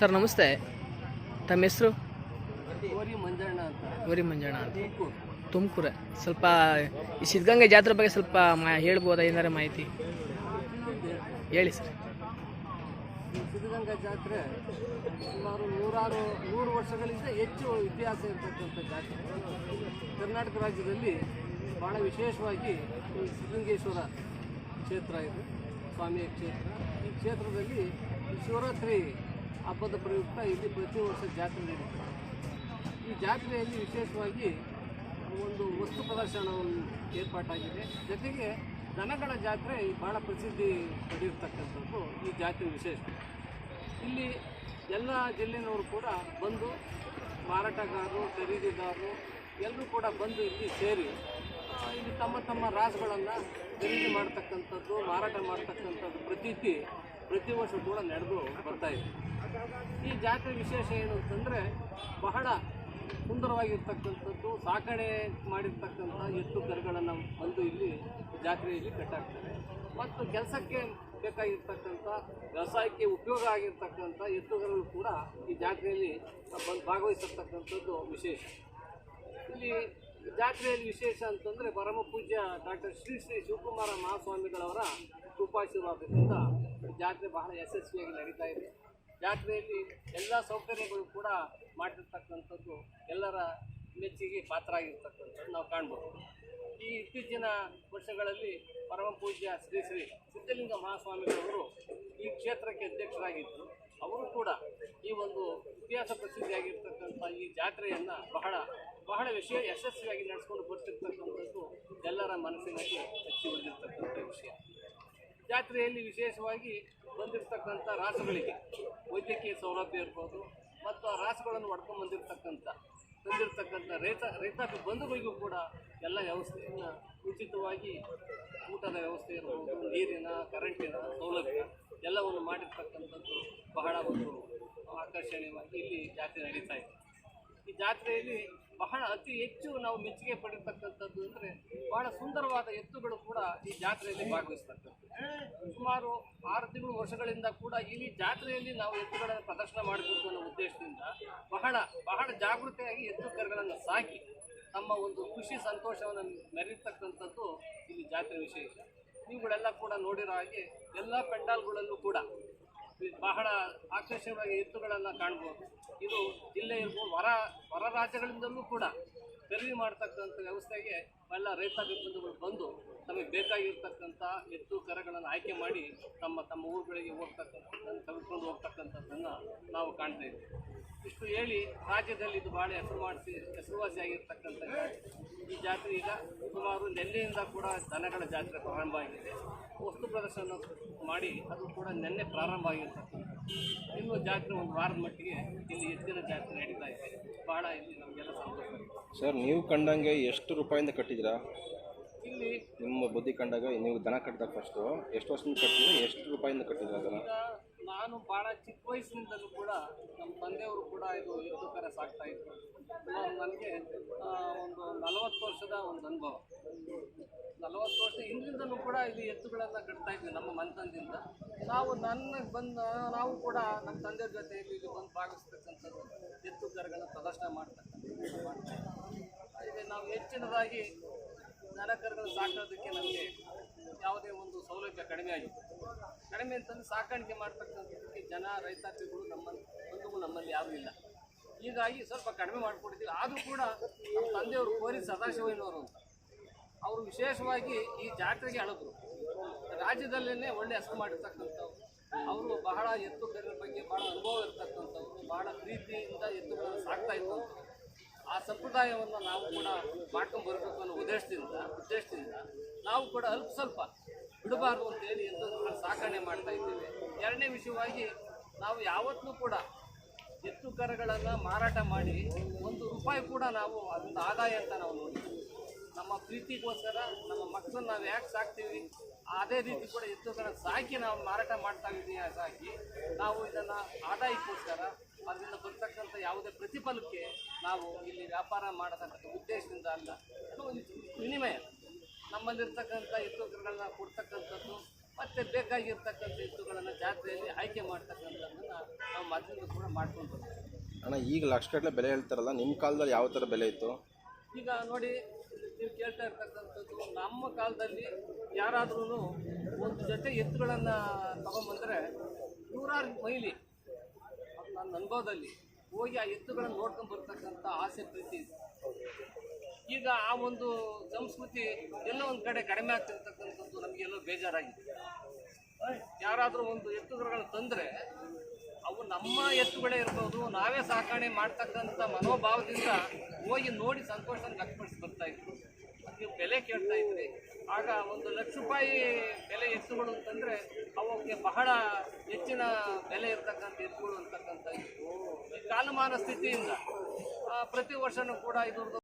Sir ನಮಸ್ತೆ. ತಮ್ಮ ಹೆಸರು? ಗೋರಿ ಮಂಜಣ್ಣ ಅಂತ. ಗೌರಿ ಮಂಜಣ್ಣ ಅಂತ. ತುಮಕೂರು. ಸ್ವಲ್ಪ ಈ ಸಿದ್ಧಗಂಗೆ ಜಾತ್ರೆ ಬಗ್ಗೆ ಸ್ವಲ್ಪ ಮಾ ಹೇಳ್ಬೋದಾ ಏನಾರ ಮಾಹಿತಿ? ಹೇಳಿ ಸರ್. ಈ ಸಿದ್ಧಗಂಗಾ ಜಾತ್ರೆ ಸುಮಾರು ನೂರಾರು ನೂರು ವರ್ಷಗಳಿಂದ ಹೆಚ್ಚು ಇತಿಹಾಸ ಇರತಕ್ಕಂಥ ಜಾತ್ರೆ. ಕರ್ನಾಟಕ ರಾಜ್ಯದಲ್ಲಿ ಭಾಳ ವಿಶೇಷವಾಗಿ ಸಿದ್ಧಲಿಂಗೇಶ್ವರ ಕ್ಷೇತ್ರ ಇದು ಸ್ವಾಮಿಯ ಕ್ಷೇತ್ರ. ಈ ಕ್ಷೇತ್ರದಲ್ಲಿ ಶಿವರಾತ್ರಿ ಹಬ್ಬದ ಪ್ರಯುಕ್ತ ಇಲ್ಲಿ ಪ್ರತಿ ವರ್ಷ ಜಾತ್ರೆ ನಡೆಯುತ್ತೆ ಈ ಜಾತ್ರೆಯಲ್ಲಿ ವಿಶೇಷವಾಗಿ ಒಂದು ವಸ್ತು ಪ್ರದರ್ಶನವನ್ನು ಏರ್ಪಾಟಾಗಿದೆ. ಜೊತೆಗೆ ದನಗಳ ಜಾತ್ರೆ ಭಾಳ ಪ್ರಸಿದ್ಧಿ ಪಡೆಯಿರ್ತಕ್ಕಂಥದ್ದು ಈ ಜಾತ್ರೆ ವಿಶೇಷ. ಇಲ್ಲಿ ಎಲ್ಲ ಜಿಲ್ಲೆನವರು ಕೂಡ ಬಂದು ಮಾರಾಟಗಾರರು, ಖರೀದಿದಾರರು ಎಲ್ಲರೂ ಕೂಡ ಬಂದು ಇಲ್ಲಿ ಸೇರಿ ಇಲ್ಲಿ ತಮ್ಮ ತಮ್ಮ ರಾಸುಗಳನ್ನು ಖರೀದಿ ಮಾಡ್ತಕ್ಕಂಥದ್ದು, ಮಾರಾಟ ಮಾಡ್ತಕ್ಕಂಥದ್ದು ಪ್ರತೀತಿ ಪ್ರತಿ ವರ್ಷ ಕೂಡ ನಡೆದು ಬರ್ತಾ ಇದೆ. ಈ ಜಾತ್ರೆ ವಿಶೇಷ ಏನು ಅಂತಂದರೆ ಬಹಳ ಸುಂದರವಾಗಿರ್ತಕ್ಕಂಥದ್ದು, ಸಾಕಣೆ ಮಾಡಿರ್ತಕ್ಕಂಥ ಎತ್ತು ಕರುಗಳನ್ನು ಬಂದು ಇಲ್ಲಿ ಜಾತ್ರೆಯಲ್ಲಿ ಕಟ್ಟಾಕ್ತಾರೆ. ಮತ್ತು ಕೆಲಸಕ್ಕೆ ಬೇಕಾಗಿರ್ತಕ್ಕಂಥ, ವ್ಯವಸಾಯಕ್ಕೆ ಉಪಯೋಗ ಆಗಿರ್ತಕ್ಕಂಥ ಎತ್ತುಗಳು ಕೂಡ ಈ ಜಾತ್ರೆಯಲ್ಲಿ ಬಂದು ಭಾಗವಹಿಸಿರ್ತಕ್ಕಂಥದ್ದು ವಿಶೇಷ. ಇಲ್ಲಿ ಜಾತ್ರೆಯಲ್ಲಿ ವಿಶೇಷ ಅಂತಂದರೆ ಪರಮ ಪೂಜ್ಯ ಡಾಕ್ಟರ್ ಶ್ರೀ ಶ್ರೀ ಶಿವಕುಮಾರ ಮಹಾಸ್ವಾಮಿಗಳವರ ಕೃಪಾಶೀರ್ವಾದದಿಂದ ಜಾತ್ರೆ ಬಹಳ ಯಶಸ್ವಿಯಾಗಿ ನಡೀತಾ ಇದೆ. ಜಾತ್ರೆಯಲ್ಲಿ ಎಲ್ಲ ಸೌಕರ್ಯಗಳು ಕೂಡ ಮಾಡಿರ್ತಕ್ಕಂಥದ್ದು ಎಲ್ಲರ ಮೆಚ್ಚುಗೆ ಪಾತ್ರ ಆಗಿರ್ತಕ್ಕಂಥದ್ದು ನಾವು ಕಾಣ್ಬೋದು. ಈ ಇತ್ತೀಚಿನ ವರ್ಷಗಳಲ್ಲಿ ಪರಮ ಪೂಜ್ಯ ಶ್ರೀ ಶ್ರೀ ಸಿದ್ಧಲಿಂಗ ಮಹಾಸ್ವಾಮಿಗಳವರು ಈ ಕ್ಷೇತ್ರಕ್ಕೆ ಅಧ್ಯಕ್ಷರಾಗಿದ್ದರು. ಅವರು ಕೂಡ ಈ ಒಂದು ಇತಿಹಾಸ ಪ್ರಸಿದ್ಧಿಯಾಗಿರ್ತಕ್ಕಂಥ ಈ ಜಾತ್ರೆಯನ್ನು ಬಹಳ ಬಹಳ ವಿಷಯ ಯಶಸ್ವಿಯಾಗಿ ನಡೆಸ್ಕೊಂಡು ಬರ್ತಿರ್ತಕ್ಕಂಥದ್ದು ಎಲ್ಲರ ಮನಸ್ಸಿನಲ್ಲಿ ಹೆಚ್ಚಿ ಬಂದಿರ್ತಕ್ಕಂಥ ವಿಷಯ. ಜಾತ್ರೆಯಲ್ಲಿ ವಿಶೇಷವಾಗಿ ಬಂದಿರತಕ್ಕಂಥ ರಾಸುಗಳಿಗೆ ವೈದ್ಯಕೀಯ ಸೌಲಭ್ಯ ಇರ್ಬೋದು, ಮತ್ತು ಆ ರಾಸುಗಳನ್ನು ಹೊಡ್ಕೊಂಡು ಬಂದಿರತಕ್ಕಂಥ, ತಂದಿರತಕ್ಕಂಥ ರೈತ, ರೈತಾಪಿ ಬಂಧುಗಳಿಗೂ ಕೂಡ ಎಲ್ಲ ವ್ಯವಸ್ಥೆಯನ್ನು ಉಚಿತವಾಗಿ ಊಟದ ವ್ಯವಸ್ಥೆ ಇರ್ಬೋದು, ನೀರಿನ ಕರೆಂಟಿನ ಸೌಲಭ್ಯ ಎಲ್ಲವನ್ನು ಮಾಡಿರ್ತಕ್ಕಂಥದ್ದು ಬಹಳ ಒಂದು ಆಕರ್ಷಣೀಯವಾಗಿ ಇಲ್ಲಿ ಜಾತ್ರೆ ನಡೀತಾ ಇದೆ. ಈ ಜಾತ್ರೆಯಲ್ಲಿ ಬಹಳ ಅತಿ ಹೆಚ್ಚು ನಾವು ಮೆಚ್ಚುಗೆ ಪಡಿರ್ತಕ್ಕಂಥದ್ದು ಅಂದರೆ ಬಹಳ ಸುಂದರವಾದ ಎತ್ತುಗಳು ಕೂಡ ಈ ಜಾತ್ರೆಯಲ್ಲಿ ಭಾಗವಹಿಸ್ತಕ್ಕಂಥದ್ದು. ಸುಮಾರು ಆರು ತಿಂಗಳು ವರ್ಷಗಳಿಂದ ಕೂಡ ಇಲ್ಲಿ ಜಾತ್ರೆಯಲ್ಲಿ ನಾವು ಎತ್ತುಗಳನ್ನು ಪ್ರದರ್ಶನ ಮಾಡಬೇಕು ಅನ್ನೋ ಉದ್ದೇಶದಿಂದ ಬಹಳ ಬಹಳ ಜಾಗೃತಿಯಾಗಿ ಎತ್ತು ಕರುಗಳನ್ನು ಸಾಕಿ ತಮ್ಮ ಒಂದು ಖುಷಿ, ಸಂತೋಷವನ್ನು ಮೆರೀತಕ್ಕಂಥದ್ದು ಇಲ್ಲಿ ಜಾತ್ರೆ ವಿಶೇಷ. ನೀವುಗಳೆಲ್ಲ ಕೂಡ ನೋಡಿರೋ ಹಾಗೆ ಎಲ್ಲ ಪೆಂಡಾಲ್ಗಳಲ್ಲೂ ಕೂಡ ಬಹಳ ಆಕರ್ಷಕವಾಗಿ ಎತ್ತುಗಳನ್ನು ಕಾಣ್ಬೋದು. ಇದು ಜಿಲ್ಲೆ ಇರ್ಬೋದು ಹೊರ ಹೊರ ರಾಜ್ಯಗಳಿಂದಲೂ ಕೂಡ ಖರೀದಿ ಮಾಡ್ತಕ್ಕಂಥ ವ್ಯವಸ್ಥೆಗೆ ಎಲ್ಲ ರೈತ ಬಂಧುಗಳು ಬಂದು ತಮಗೆ ಬೇಕಾಗಿರ್ತಕ್ಕಂಥ ಎತ್ತು ಕರಗಳನ್ನು ಆಯ್ಕೆ ಮಾಡಿ ತಮ್ಮ ತಮ್ಮ ಊರುಗಳಿಗೆ ಹೋಗ್ತಕ್ಕಂಥದ್ದನ್ನು, ತೆಗೆದುಕೊಂಡು ಹೋಗ್ತಕ್ಕಂಥದ್ದನ್ನು ನಾವು ಕಾಣ್ತಾ ಇದ್ದೀವಿ. ಇಷ್ಟು ಹೇಳಿ ರಾಜ್ಯದಲ್ಲಿ ಇದು ಭಾಳ ಹೆಸರು ಮಾಡಿಸಿ ಹೆಸರುವಾಸಿಯಾಗಿರ್ತಕ್ಕಂಥ ಈ ಜಾತ್ರೆ ಈಗ ಸುಮಾರು ನೆನ್ನೆಯಿಂದ ಕೂಡ ದನಗಳ ಜಾತ್ರೆ ಪ್ರಾರಂಭ ಆಗಿದೆ. ವಸ್ತು ಪ್ರದರ್ಶನ ಮಾಡಿ ಅದು ಕೂಡ ನೆನ್ನೆ ಪ್ರಾರಂಭ ಆಗಿರ್ತಕ್ಕಂಥ ಇನ್ನು ಜಾತ್ರೆ ಒಂದು ವಾರದ ಮಟ್ಟಿಗೆ ಇಲ್ಲಿ ಹೆಚ್ಚಿನ ಜಾತ್ರೆ ನಡೀತಾ ಇದೆ. ಭಾಳ ಇಲ್ಲಿ ನಮಗೆಲ್ಲ ಸಂತೋಷ ಸರ್ ನೀವು ಕಂಡಂಗೆ ಎಷ್ಟು ರೂಪಾಯಿಂದ ಕಟ್ಟಿದ್ದೀರಾ? ಇಲ್ಲಿ ನಿಮ್ಮ ಬುದ್ಧಿ ಕಂಡಾಗ ನೀವು ದನ ಕಟ್ಟಿದಾಗ ಫಸ್ಟು ಎಷ್ಟು ವರ್ಷದಿಂದ ಕಟ್ಟಿದ್ರೆ ಎಷ್ಟು ರೂಪಾಯಿಂದ ಕಟ್ಟಿದ್ರೆ ಅದನ್ನು ನಾನು ಭಾಳ ಚಿಕ್ಕ ವಯಸ್ಸಿನಿಂದಲೂ ಕೂಡ ನಮ್ಮ ತಂದೆಯವರು ಕೂಡ ಇದು ಎತ್ತು ಕರೆ ಸಾಕ್ತಾ ಇದ್ರು. ನನಗೆ ಒಂದು ನಲವತ್ತು ವರ್ಷದ ಒಂದು ಅನುಭವ. ನಲವತ್ತು ವರ್ಷ ಹಿಂದಿಂದಲೂ ಕೂಡ ಇಲ್ಲಿ ಎತ್ತುಗಳನ್ನು ಕಟ್ತಾ ಇದ್ವಿ ನಮ್ಮ ಮನೆತನದಿಂದ. ನಾವು ನನ್ನ ಬಂದ, ನಾವು ಕೂಡ ನಮ್ಮ ತಂದೆ ಜೊತೆ ಇಲ್ಲಿ ಬಂದು ಭಾಗಿಸ್ತಕ್ಕಂಥದ್ದು ಎತ್ತು ಕರಗಳ ಪ್ರದರ್ಶನ ಮಾಡ್ತಕ್ಕಂಥದ್ದು. ಮಾಡ್ತಾ ಇದ್ವಿ. ಹಾಗೆ ನಾವು ಹೆಚ್ಚಿನದಾಗಿ ದನ ಸಾಕೋದಕ್ಕೆ ನಮಗೆ ಯಾವುದೇ ಒಂದು ಸೌಲಭ್ಯ ಕಡಿಮೆ ಆಗಿದೆ ಕಡಿಮೆ ಅಂತಂದು ಸಾಕಾಣಿಕೆ ಮಾಡ್ತಕ್ಕಂಥದ್ದಕ್ಕೆ ಜನ, ರೈತಾಪಿಗಳು ನಮ್ಮ ಬಂಧುಗಳು ನಮ್ಮಲ್ಲಿ ಯಾರೂ ಇಲ್ಲ. ಹೀಗಾಗಿ ಸ್ವಲ್ಪ ಕಡಿಮೆ ಮಾಡಿಕೊಡ್ತೀವಿ. ಆದರೂ ಕೂಡ ನಮ್ಮ ತಂದೆಯವರು ಕೋರಿ ಸದಾಶಿವಯ್ಯನವರು ಅಂತ ಅವರು ವಿಶೇಷವಾಗಿ ಈ ಜಾತ್ರೆಗೆ ಅಳದ್ರು. ರಾಜ್ಯದಲ್ಲೇ ಒಳ್ಳೆ ಹೆಸರು ಮಾಡಿರ್ತಕ್ಕಂಥವ್ರು. ಅವರು ಬಹಳ ಎತ್ತು ಕರೆಯ ಬಗ್ಗೆ ಬಹಳ ಅನುಭವ ಇರ್ತಕ್ಕಂಥವ್ರು, ಬಹಳ ಪ್ರೀತಿಯಿಂದ ಎತ್ತುಗಳನ್ನು ಸಾಕ್ತಾ ಇದ್ದಂಥವ್ರು. ಆ ಸಂಪ್ರದಾಯವನ್ನು ನಾವು ಕೂಡ ಮಾಡ್ಕೊಂಡು ಬರಬೇಕು ಅನ್ನೋ ಉದ್ದೇಶದಿಂದ ಉದ್ದೇಶದಿಂದ ನಾವು ಕೂಡ ಅಲ್ಪ ಸ್ವಲ್ಪ ಬಿಡಬಾರ್ದು ಅಂತೇಳಿ ಎತ್ತುಗಳನ್ನ ಸಾಕಣೆ ಮಾಡ್ತಾ ಇದ್ದೇವೆ. ಎರಡನೇ ವಿಷಯವಾಗಿ ನಾವು ಯಾವತ್ತೂ ಕೂಡ ಎತ್ತು ಕರಗಳನ್ನು ಮಾರಾಟ ಮಾಡಿ ಒಂದು ರೂಪಾಯಿ ಕೂಡ ನಾವು ಅದರಿಂದ ಆದಾಯ ಅಂತ ನಾವು ನೋಡ್ತೀವಿ ನಮ್ಮ ಪ್ರೀತಿಗೋಸ್ಕರ ನಮ್ಮ ಮಕ್ಕಳನ್ನ ನಾವು ಯಾಕೆ ಸಾಕ್ತೀವಿ? ಅದೇ ರೀತಿ ಕೂಡ ಎತ್ತುಗಳನ್ನ ಸಾಕಿ ನಾವು ಮಾರಾಟ ಮಾಡ್ತಾ ಇದ್ದೀವಿ ಸಾಕಿ, ನಾವು ಇದನ್ನು ಆದಾಯಕ್ಕೋಸ್ಕರ ಅದರಿಂದ ಬರ್ತಕ್ಕಂಥ ಯಾವುದೇ ಪ್ರತಿಫಲಕ್ಕೆ ನಾವು ಇಲ್ಲಿ ವ್ಯಾಪಾರ ಮಾಡತಕ್ಕಂಥ ಉದ್ದೇಶದಿಂದ ಅಲ್ಲ, ಅದು ವಿನಿಮಯ. ನಮ್ಮಲ್ಲಿರ್ತಕ್ಕಂಥ ಎತ್ತುಗಳನ್ನ ಕೊಡ್ತಕ್ಕಂಥದ್ದು, ಮತ್ತು ಬೇಕಾಗಿರ್ತಕ್ಕಂಥ ಎತ್ತುಗಳನ್ನು ಜಾತ್ರೆಯಲ್ಲಿ ಆಯ್ಕೆ ಮಾಡ್ತಕ್ಕಂಥದ್ದನ್ನು ನಾವು ಮೊದಲಿಂದ ಕೂಡ ಮಾಡ್ಕೊಂಡು ಬರ್ತೀವಿ ಅಣ್ಣ, ಈಗ ಲಕ್ಷಗಟ್ಟಲೆ ಬೆಲೆ ಹೇಳ್ತಾರಲ್ಲ ನಿಮ್ಮ ಕಾಲದಲ್ಲಿ ಯಾವ ಥರ ಬೆಲೆ ಇತ್ತು? ಈಗ ನೋಡಿ, ನೀವು ಕೇಳ್ತಾ ಇರ್ತಕ್ಕಂಥದ್ದು, ನಮ್ಮ ಕಾಲದಲ್ಲಿ ಯಾರಾದ್ರೂ ಒಂದು ಜೊತೆ ಎತ್ತುಗಳನ್ನು ತಗೊಂಬಂದರೆ ನೂರಾರು ಮೈಲಿ ನನ್ನ ಅನುಭವದಲ್ಲಿ ಹೋಗಿ ಆ ಎತ್ತುಗಳನ್ನು ನೋಡ್ಕೊಂಡು ಬರ್ತಕ್ಕಂಥ ಆಸೆ, ಪ್ರೀತಿ ಈಗ ಆ ಒಂದು ಸಂಸ್ಕೃತಿ ಎಲ್ಲೋ ಒಂದು ಕಡೆ ಕಡಿಮೆ ಆಗ್ತಿರ್ತಕ್ಕಂಥದ್ದು ನಮಗೆಲ್ಲೋ ಬೇಜಾರಾಗಿದೆ. ಯಾರಾದರೂ ಒಂದು ಎತ್ತುಗಳನ್ನು ತಂದರೆ ಅವು ನಮ್ಮ ಎತ್ತುಗಳೇ ಇರ್ಬೋದು. ನಾವೇ ಸಾಕಣೆ ಮಾಡ್ತಕ್ಕಂಥ ಮನೋಭಾವದಿಂದ ಹೋಗಿ ನೋಡಿ ಸಂತೋಷ ವ್ಯಕ್ತಪಡಿಸಿ ಬರ್ತಾ ಇದ್ರು ನೀವು ಬೆಲೆ ಕೇಳ್ತಾ ಇದ್ರಿ. ಆಗ ಒಂದು ಲಕ್ಷ ರೂಪಾಯಿ ಬೆಲೆ ಎತ್ತುಗಳು ಅಂತಂದರೆ ಅವಕ್ಕೆ ಬಹಳ ಹೆಚ್ಚಿನ ಬೆಲೆ ಇರ್ತಕ್ಕಂಥ ಎತ್ತುಗಳು ಅಂತಕ್ಕಂಥ ಕಾಲಮಾನ ಸ್ಥಿತಿಯಿಂದ ಪ್ರತಿ ವರ್ಷನೂ ಕೂಡ ಇದ್ರದ್ದು